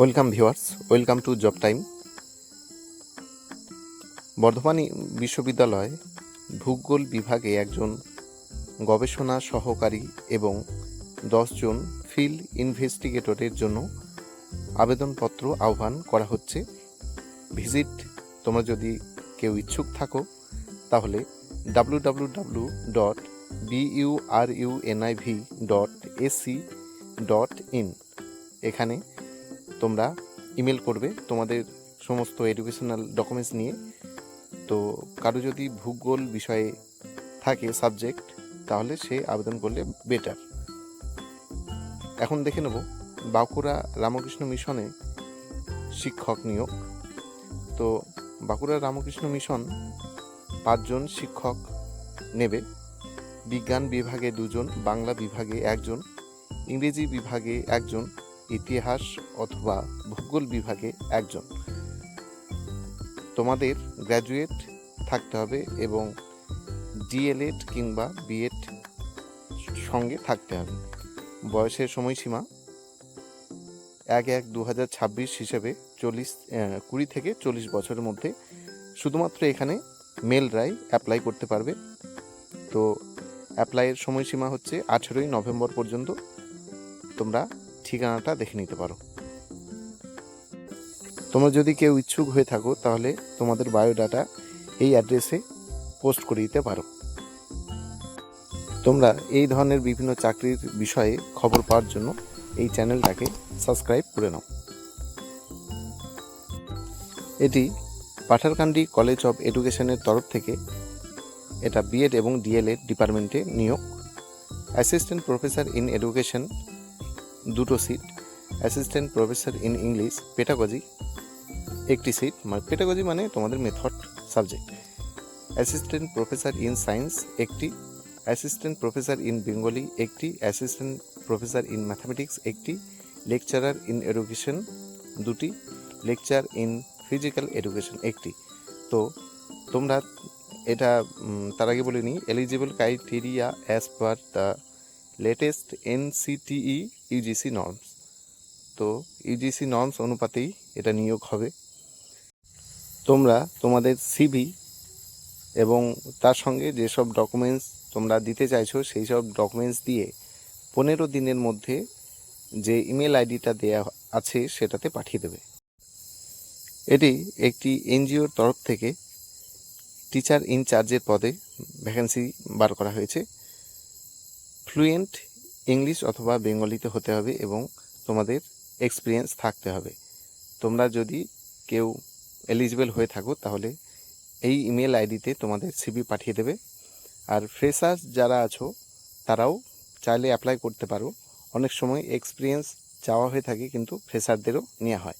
Welcome viewers welcome to job time Bardhaman বিশ্ববিদ্যালয় ভূগোল বিভাগে একজন গবেষণা সহকারী এবং দশজন ফিল্ড ইনভেস্টিগেটরের জন্য আবেদনপত্র আহ্বান করা হচ্ছে। ভিজিট তোমরা যদি কেউ ইচ্ছুক থাকো, তাহলে W W W dot BURUNIV dot AC dot in এখানে তোমরা ইমেল করবে তোমাদের সমস্ত এডুকেশনাল ডকুমেন্টস নিয়ে। তো কারও যদি ভূগোল বিষয়ে থাকে সাবজেক্ট তাহলে সে আবেদন করলে বেটার এখন দেখে নেব, বাঁকুড়া রামকৃষ্ণ মিশনে শিক্ষক নিয়োগ। তো বাঁকুড়া রামকৃষ্ণ মিশন পাঁচজন শিক্ষক নেবে। বিজ্ঞান বিভাগে দুজন, বাংলা বিভাগে একজন, ইংরেজি বিভাগে একজন ইতিহাস অথবা ভূগোল বিভাগে একজন। তোমাদের গ্র্যাজুয়েট থাকতে হবে এবং ডিএলএড কিংবা বিএড সঙ্গে থাকতে হবে। বয়সের সময়সীমা এক এক দু হাজার ছাব্বিশ হিসেবে চল্লিশ কুড়ি থেকে চল্লিশ বছরের মধ্যে। শুধুমাত্র এখানে মেলরাই অ্যাপ্লাই করতে পারবে। তো অ্যাপ্লাইয়ের সময়সীমা হচ্ছে আঠেরোই নভেম্বর পর্যন্ত। তোমরা ঠিকানাটা দেখে নিতে পারো। তোমরা যদি কেউ ইচ্ছুক হয়ে থাকো, তাহলে তোমাদের বায়োডাটা এই অ্যাড্রেসে পোস্ট করে দিতে পারো। তোমরা এই ধরনের বিভিন্ন চাকরির বিষয়ে খবর পাওয়ার জন্য এই চ্যানেলটাকে সাবস্ক্রাইব করে নাও। এটি পাঠারকান্দি কলেজ অফ এডুকেশনের তরফ থেকে এটা বিএড এবং ডিএলএড ডিপার্টমেন্টে নিয়োগ। অ্যাসিস্ট্যান্ট প্রফেসর ইন এডুকেশন দুটো seat assistant professor in English pedagogy একটি সিট মানে পেটাগজি মানে তোমাদের method subject assistant professor in science একটি অ্যাসিস্ট্যান্ট প্রফেসর ইন বেঙ্গলি একটি অ্যাসিস্ট্যান্ট প্রফেসর ইন ম্যাথামেটিক্স একটি লেকচারার ইন এডুকেশন দুটি লেকচার ইন ফিজিক্যাল এডুকেশন একটি। তো, তোমরা এটা তার আগে বলে নিই eligible criteria as per the latest NCTE UGC norms তো ইউজিসি নর্মস অনুপাতেই এটা নিয়োগ হবে। তোমরা তোমাদের সিভি এবং তার সঙ্গে যেসব ডকুমেন্টস তোমরা দিতে চাইছো সেই সব ডকুমেন্টস দিয়ে পনেরো দিনের মধ্যে যে ইমেল আইডিটা দেয়া আছে, সেটাতে পাঠিয়ে দেবে। এটি একটি এনজিওর তরফ থেকে টিচার ইনচার্জের পদে ভ্যাকেন্সি বার করা হয়েছে। ফ্লুয়েন্ট ইংলিশ অথবা বেঙ্গলিতে হতে হবে এবং তোমাদের এক্সপিরিয়েন্স থাকতে হবে। তোমরা যদি কেউ এলিজিবল হয়ে থাকো, তাহলে এই ইমেল আইডিতে তোমাদের সিবি পাঠিয়ে দেবে। আর ফ্রেশার্স যারা আছো, তারাও চাইলে অ্যাপ্লাই করতে পারো। অনেক সময় এক্সপিরিয়েন্স চাওয়া হয়ে থাকে, কিন্তু ফ্রেশারদেরও নেওয়া হয়।